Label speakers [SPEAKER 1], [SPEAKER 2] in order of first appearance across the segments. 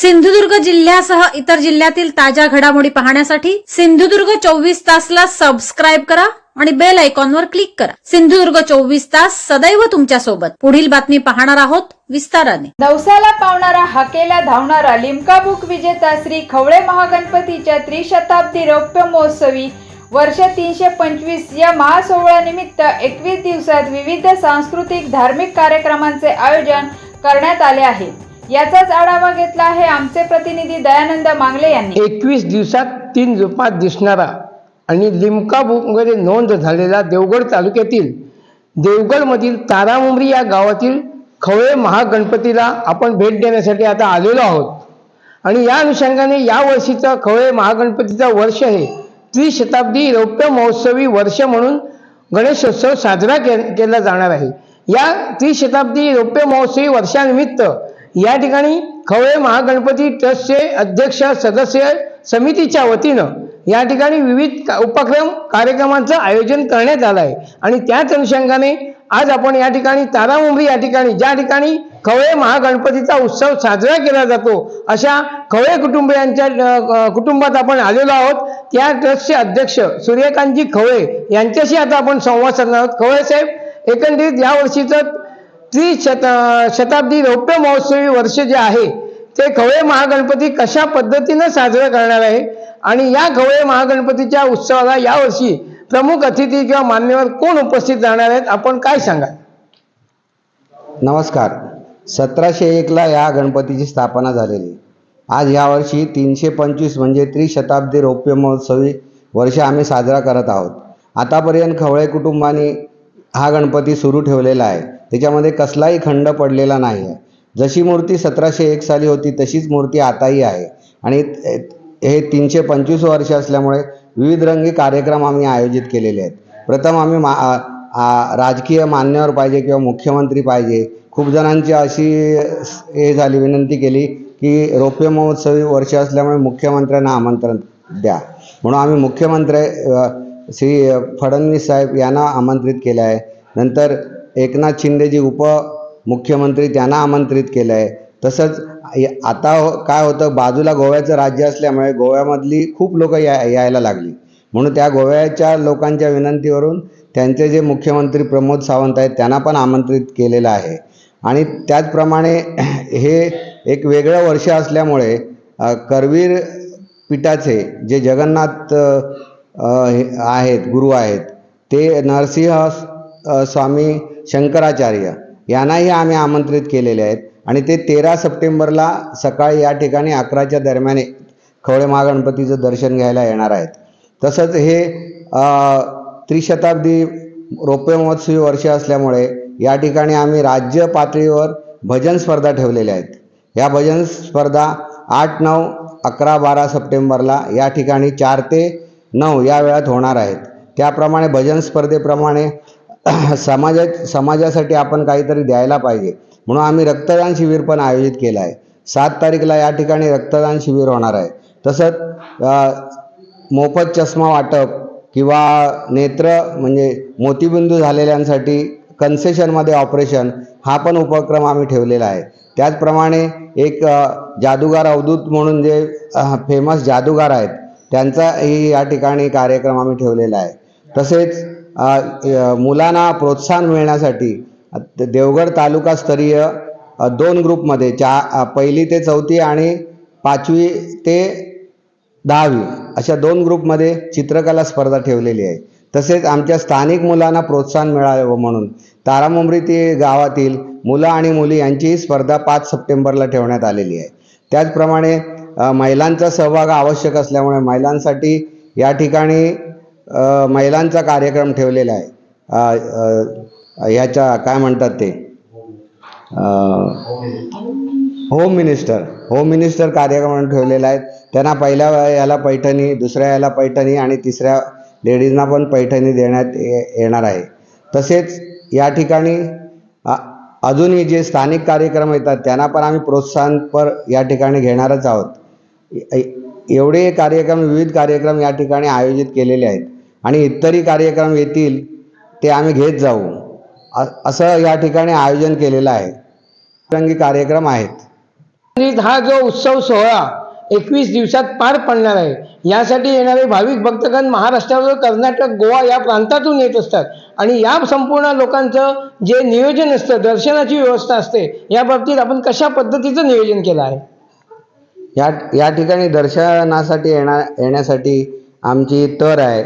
[SPEAKER 1] सिंधुदुर्ग जिल्ह्यासह इतर जिल्ह्यातील ताज्या घडामोडी पाहण्यासाठी सिंधुदुर्ग चोवीस तासला सबस्क्राईब करा आणि बेल आयकॉनवर क्लिक करा. सिंधुदुर्ग चोवीस तास सदैव तुमच्यासोबत. पुढील बातमी पाहणार आहोत विस्ताराने.
[SPEAKER 2] नवसाला पावणारा हाकेला धावणारा लिमका बुक विजेता श्री खवळे महागणपतीच्या त्रिशताब्दी रौप्य महोत्सवी वर्ष तीनशे पंचवीस या महासोहळ्यानिमित्त एकवीस दिवसात विविध सांस्कृतिक धार्मिक कार्यक्रमांचे आयोजन करण्यात आले आहे. याचाच आढावा घेतला आहे आमचे प्रतिनिधी दयानंद मांगले यांनी.
[SPEAKER 3] एकवीस दिवसात तीन रूपात दिसणारा आणि लिमका बुकमध्ये नोंद झालेला देवगड तालुक्यातील देवगडमधील तारामुंबरी या गावातील खवळे महागणपतीला आपण भेट देण्यासाठी आता आलेलो आहोत. आणि या अनुषंगाने या वर्षीचा खवळे महागणपतीचा वर्ष हे त्रिशताब्दी रौप्य महोत्सवी वर्ष म्हणून गणेशोत्सव साजरा के केला जाणार आहे. या त्रिशताब्दी रौप्य महोत्सवी वर्षानिमित्त या ठिकाणी खवळे महागणपती ट्रस्टचे अध्यक्ष सदस्य समितीच्या वतीनं या ठिकाणी विविध का- उपक्रम कार्यक्रमांचं आयोजन करण्यात आलं आहे. आणि त्याच अनुषंगाने आज आपण या ठिकाणी तारामुंबरी या ठिकाणी ज्या ठिकाणी खवळे महागणपतीचा उत्सव साजरा केला जातो अशा खवळे कुटुंबियांच्या कुटुंबात आपण आलेलो आहोत. त्या ट्रस्टचे अध्यक्ष सूर्यकांतजी खवळे यांच्याशी आता आपण संवाद साधणार आहोत. खवळे साहेब एकंदरीत यावर्षीचं त्रिशत शताब्दी रौप्य महोत्सवी वर्ष जे आहे ते खवळे महागणपती कशा पद्धतीनं साजरं करणार आहे? आणि या खवळे महागणपतीच्या उत्सवाला यावर्षी प्रमुख अतिथी किंवा मान्यवर कोण उपस्थित राहणार आहेत? आपण काय सांगा
[SPEAKER 4] नमस्कार. सतराशे एकला या गणपतीची स्थापना झालेली. आज यावर्षी तीनशे पंचवीस म्हणजे त्रिशताब्दी रौप्य महोत्सवी वर्ष आम्ही साजरा करत आहोत. आतापर्यंत खवळे कुटुंबाने हा गणपती सुरू ठेवलेला आहे. त्याच्यामध्ये कसलाही खंड पडलेला नाही आहे जशी मूर्ती सतराशे एक साली होती तशीच मूर्ती आताही आहे. आणि हे तीनशे पंचवीस वर्ष असल्यामुळे विविध रंगी कार्यक्रम आम्ही आयोजित केलेले आहेत. प्रथम आम्ही मा राजकीय मान्यवर पाहिजे किंवा मुख्यमंत्री पाहिजे. खूप जणांची अशी हे झाली विनंती केली की रौप्य महोत्सवी वर्ष असल्यामुळे मुख्यमंत्र्यांना आमंत्रण द्या. म्हणून आम्ही मुख्यमंत्री श्री फडणवीस साहेब यांना आमंत्रित केलं आहे. नंतर एकनाथ शिंदेजी उपमुख्यमंत्री त्यांना आमंत्रित केलं आहे तसंच आता हो- काय होतं बाजूला गोव्याचं राज्य असल्यामुळे गोव्यामधली खूप लोक या यायला लागली. म्हणून त्या गोव्याच्या लोकांच्या विनंतीवरून त्यांचे जे मुख्यमंत्री प्रमोद सावंत आहेत त्यांना पण आमंत्रित केलेलं आहे. आणि त्याचप्रमाणे हे एक वेगळं वर्ष असल्यामुळे करवीर पीठाचे जे जगन्नाथ हे आहेत गुरु आहेत ते नरसिंह स्वामी शंकराचार्य यांनाही आम्ही आमंत्रित केलेले आहेत. आणि ते तेरा सप्टेंबरला सकाळी या ठिकाणी अकराच्या दरम्यान खवळे महागणपतीचं दर्शन घ्यायला येणार आहेत. तसंच हे त्रिशताब्दी रौप्य महोत्सवी वर्ष असल्यामुळे या ठिकाणी आम्ही राज्य पातळीवर भजन स्पर्धा ठेवलेल्या आहेत. या भजन स्पर्धा आठ नऊ अकरा बारा सप्टेंबरला या ठिकाणी चार ते नऊ या वेळात होणार आहेत. त्याप्रमाणे भजन स्पर्धेप्रमाणे समाजा समाजासाठी आपण काहीतरी द्यायला पाहिजे. म्हणून आम्ही रक्तदान शिबिर पण आयोजित केलं आहे. सात तारीखला या ठिकाणी रक्तदान शिबिर होणार आहे. तसंच मोफत चष्मा वाटप किंवा नेत्र म्हणजे मोतीबिंदू झालेल्यांसाठी कन्सेशनमध्ये ऑपरेशन हा पण उपक्रम आम्ही ठेवलेला आहे. त्याचप्रमाणे एक जादूगार अवधूत म्हणून जे फेमस जादूगार आहेत त्यांचाही या ठिकाणी कार्यक्रम आम्ही ठेवलेला आहे. तसेच मुलांना प्रोत्साहन मिळण्यासाठी देवगड तालुकास्तरीय दोन ग्रुपमध्ये चा पहिली ते चौथी आणि पाचवी ते दहावी अशा दोन ग्रुपमध्ये चित्रकला स्पर्धा ठेवलेली आहे. तसेच आमच्या स्थानिक मुलांना प्रोत्साहन मिळावं म्हणून तारामुंबरी ते गावातील मुलं आणि मुली यांचीही स्पर्धा पाच सप्टेंबरला ठेवण्यात आलेली आहे. त्याचप्रमाणे महिलांचा सहभाग आवश्यक असल्यामुळे महिलांसाठी या ठिकाणी महिलांचा कार्यक्रम ठेवलेला आहे. ह्याच्या काय म्हणतात ते? Home minister. होम मिनिस्टर कार्यक्रम ठेवलेला आहे. त्यांना पहिल्या याला पैठणी दुसऱ्या याला पैठणी आणि तिसऱ्या लेडीजना पण पैठणी देण्यात ये- येणार आहे. तसेच या ठिकाणी अजूनही जे स्थानिक कार्यक्रम येतात त्यांना पण आम्ही प्रोत्साहनपर या ठिकाणी घेणारच आहोत. एवढे कार्यक्रम विविध कार्यक्रम या ठिकाणी आयोजित केलेले आहेत. आणि इतरही कार्यक्रम येतील ते आम्ही घेत जाऊ. असं या ठिकाणी आयोजन केलेलं आहे. रंगी कार्यक्रम आहेत.
[SPEAKER 3] हा जो उत्सव सोहळा एकवीस दिवसात पार पडणार आहे यासाठी येणारे भाविक भक्तगण महाराष्ट्रावर कर्नाटक गोवा या प्रांतातून येत असतात. आणि या संपूर्ण लोकांचं जे नियोजन असतं दर्शनाची व्यवस्था असते या बाबतीत आपण कशा पद्धतीचं नियोजन केलं आहे?
[SPEAKER 4] या या ठिकाणी दर्शनासाठी येण्या येण्यासाठी आमची तर आहे.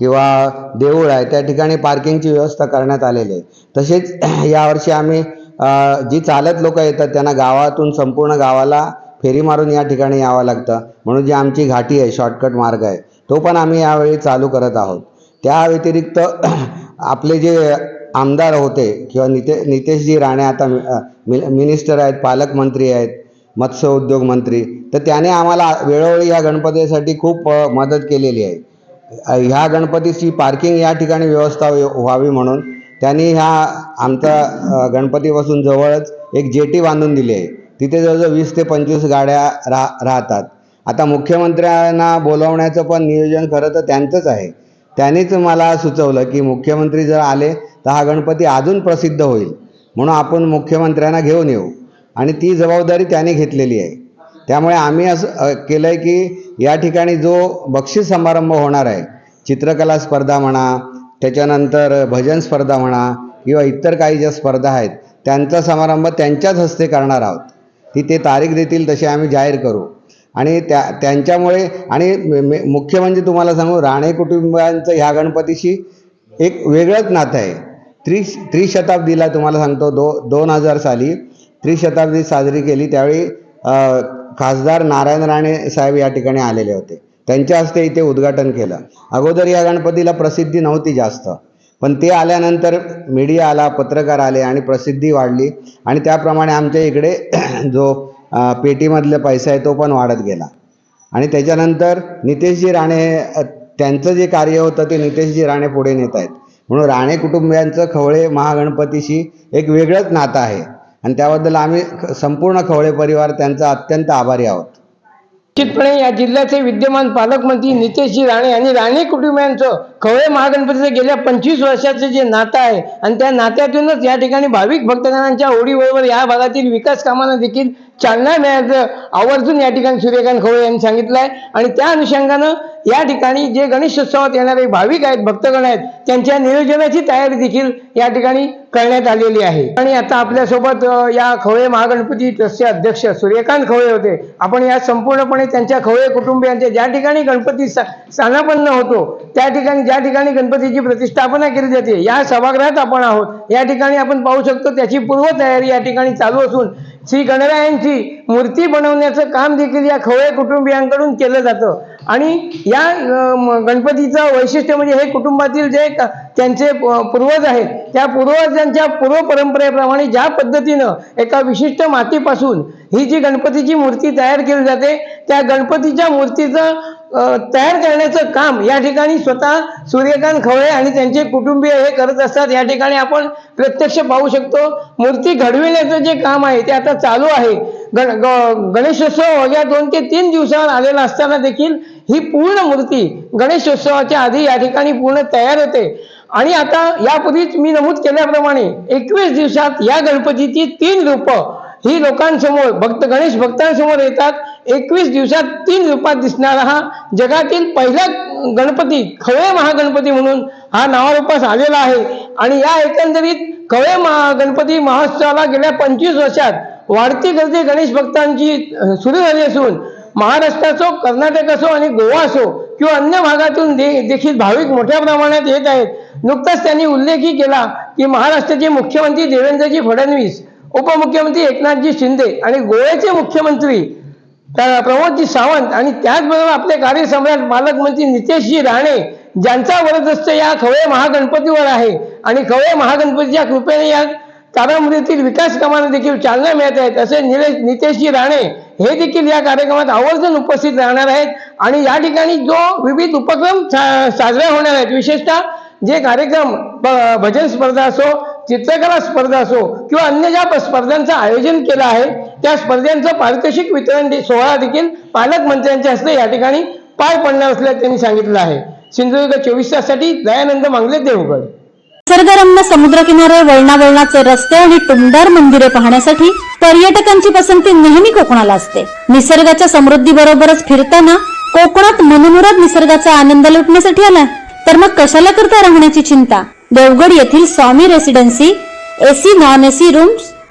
[SPEAKER 4] किंवा देऊळ आहे त्या ठिकाणी पार्किंगची व्यवस्था करण्यात आलेली आहे. तसेच यावर्षी आम्ही जी चालत लोक येतात त्यांना गावातून संपूर्ण गावाला फेरी मारून या ठिकाणी यावं लागतं. म्हणून जी आमची घाटी आहे शॉर्टकट मार्ग आहे तो पण आम्ही यावेळी चालू करत आहोत. त्या व्यतिरिक्त आपले जे आमदार होते किंवा निते नितेशजी राणे आता मि- मिनिस्टर आहेत पालकमंत्री आहेत मत्स्य उद्योग मंत्री तर त्याने आम्हाला वेळोवेळी या गणपतीसाठी खूप मदत केलेली आहे. ह्या गणपतीची पार्किंग या ठिकाणी व्यवस्था व्हावी- व्हावी म्हणून त्यांनी ह्या आमचा गणपतीपासून जवळच एक जेटी बांधून दिली आहे. तिथे जवळजवळ वीस ते पंचवीस गाड्या राह राहतात. आता मुख्यमंत्र्यांना बोलवण्याचं पण नियोजन खरं तर त्यांचंच आहे. त्यांनीच मला सुचवलं की मुख्यमंत्री जर आले तर हा गणपती अजून प्रसिद्ध होईल म्हणून आपण मुख्यमंत्र्यांना घेऊन येऊ. आणि ती जबाबदारी त्याने घेतलेली आहे. त्यामुळे आम्ही असं केलं आहे की या ठिकाणी जो बक्षीस समारंभ होणार आहे चित्रकला स्पर्धा म्हणा त्याच्यानंतर भजन स्पर्धा म्हणा किंवा इतर काही ज्या स्पर्धा आहेत त्यांचा समारंभ त्यांच्याच हस्ते करणार आहोत. ती ते तारीख देतील तसे आम्ही जाहीर करू. आणि त्या त्यांच्यामुळे आणि मुख्य म्हणजे तुम्हाला सांगू राणे कुटुंबांचं ह्या गणपतीशी एक वेगळंच नातं आहे. त्रि त्रिशताब्दीला तुम्हाला सांगतो दो दोन हजार साली त्रिशताब्दी साजरी केली त्यावेळी खासदार नारायण राणे साहेब या ठिकाणी आलेले होते. त्यांच्या हस्ते इथे उद्घाटन केलं. अगोदर या गणपतीला प्रसिद्धी नव्हती जास्त. पण ते आल्यानंतर मीडिया आला पत्रकार आले आणि प्रसिद्धी वाढली आणि त्याप्रमाणे आमच्या इकडे जो पेटीमधला पैसा आहे तो पण वाढत गेला. आणि त्याच्यानंतर नितेशजी राणे त्यांचं जे कार्य होतं ते नितेशजी राणे पुढे नेत आहेत. म्हणून राणे कुटुंबियांचं खवळे महागणपतीशी एक वेगळंच नातं आहे. आणि त्याबद्दल आम्ही संपूर्ण खवळे परिवार त्यांचा अत्यंत आभारी आहोत.
[SPEAKER 3] निश्चितपणे या जिल्ह्याचे विद्यमान पालकमंत्री नितेशजी राणे आणि राणे कुटुंबियांचं खवळे महागणपतीचं गेल्या पंचवीस वर्षाचं जे नातं आहे आणि त्या नात्यातूनच या ठिकाणी भाविक भक्तगणांच्या ओढीबरोबर या भागातील विकास कामांना देखील चालना मिळायचं आवर्जून या ठिकाणी सूर्यकांत खवळे यांनी सांगितलं आहे आणि त्या अनुषंगानं या ठिकाणी जे गणेशोत्सवात येणारे भाविक आहेत भक्तगण आहेत त्यांच्या नियोजनाची तयारी देखील या ठिकाणी करण्यात आलेली आहे. आणि आता आपल्यासोबत या खवळे महागणपती ट्रस्टचे अध्यक्ष सूर्यकांत खवळे होते. आपण या संपूर्णपणे त्यांच्या खवळे कुटुंबियांच्या ज्या ठिकाणी गणपती स्थानापन्न होतो त्या ठिकाणी ज्या ठिकाणी गणपतीची प्रतिष्ठापना केली जाते या सभागृहात आपण आहोत. या ठिकाणी आपण पाहू शकतो त्याची पूर्वतयारी या ठिकाणी चालू असून श्री गणरायांची मूर्ती बनवण्याचं काम देखील या खवळे कुटुंबियांकडून केलं जातं. आणि या गणपतीचं वैशिष्ट्य म्हणजे हे कुटुंबातील जे त्यांचे पूर्वज आहेत त्या पूर्वजांच्या पूर्व परंपरेप्रमाणे ज्या पद्धतीनं एका विशिष्ट मातीपासून ही जी गणपतीची मूर्ती तयार केली जाते त्या गणपतीच्या मूर्तीचं तयार करण्याचं काम या ठिकाणी स्वतः सूर्यकांत खवळे आणि त्यांचे कुटुंबीय हे करत असतात. या ठिकाणी आपण प्रत्यक्ष पाहू शकतो मूर्ती घडविण्याचं जे काम आहे ते आता चालू आहे. गण ग- गणेशोत्सव या दोन ते तीन दिवसावर आलेला असताना देखील ही पूर्ण मूर्ती गणेशोत्सवाच्या आधी या ठिकाणी पूर्ण तयार होते. आणि आता यापूर्वीच मी नमूद केल्याप्रमाणे एकवीस दिवसात या गणपतीची तीन रूपं ही लोकांसमोर भक्त गणेश भक्तांसमोर येतात. एकवीस दिवसात तीन रूपात दिसणारा हा जगातील पहिला गणपती खवळे महागणपती म्हणून हा नावारूपास आलेला आहे. आणि या एकंदरीत खवळे महा गणपती महोत्सवाला गेल्या पंचवीस वर्षात वाढती गर्दी गणेश भक्तांची सुरू झाली असून महाराष्ट्र असो कर्नाटक असो आणि गोवा असो किंवा अन्य भागातून दे देखील भाविक मोठ्या प्रमाणात येत आहेत. नुकताच त्यांनी उल्लेखही केला की महाराष्ट्राचे मुख्यमंत्री देवेंद्रजी फडणवीस उपमुख्यमंत्री एकनाथजी शिंदे आणि गोव्याचे मुख्यमंत्री प्रमोदजी सावंत आणि त्याचबरोबर आपले कार्यसम्राट पालकमंत्री नितेशजी राणे ज्यांचा वरदस्त या खवळे महागणपतीवर आहे. आणि खवळे महागणपतीच्या कृपेने या तारामुरीतील विकास कामांना देखील चालना मिळत आहेत. असे निलेश नितेशजी राणे हे देखील या कार्यक्रमात आवर्जून उपस्थित राहणार आहेत. आणि या ठिकाणी जो विविध उपक्रम सा- साजरे होणार आहेत विशेषतः जे कार्यक्रम भजन स्पर्धा असो चित्रकला स्पर्धा असो किंवा अन्य ज्या स्पर्धांचं आयोजन केलं आहे त्या स्पर्धांचं पारितोषिक वितरण सोहळा देखील पालकमंत्र्यांच्या हस्ते या ठिकाणी पार पडणार असल्याचं त्यांनी सांगितलं आहे. सिंधुदुर्ग चोवीस ताससाठी दयानंद मांगले देवगड.
[SPEAKER 1] निसर्गरम्य समुद्रकिनारे वळणावळणाचे रस्ते आणि टुमदार मंदिरे पाहण्यासाठी पर्यटकांची पसंती नेहमी कोकणाला असते. निसर्गाच्या समृद्धी बरोबरच फिरताना कोकणात मनमुराद निसर्गाचा आनंद लुटण्यासाठी आला. तर मग कशाला करता राहण्याची चिंता? देवगड येथील Swami residency AC non AC rooms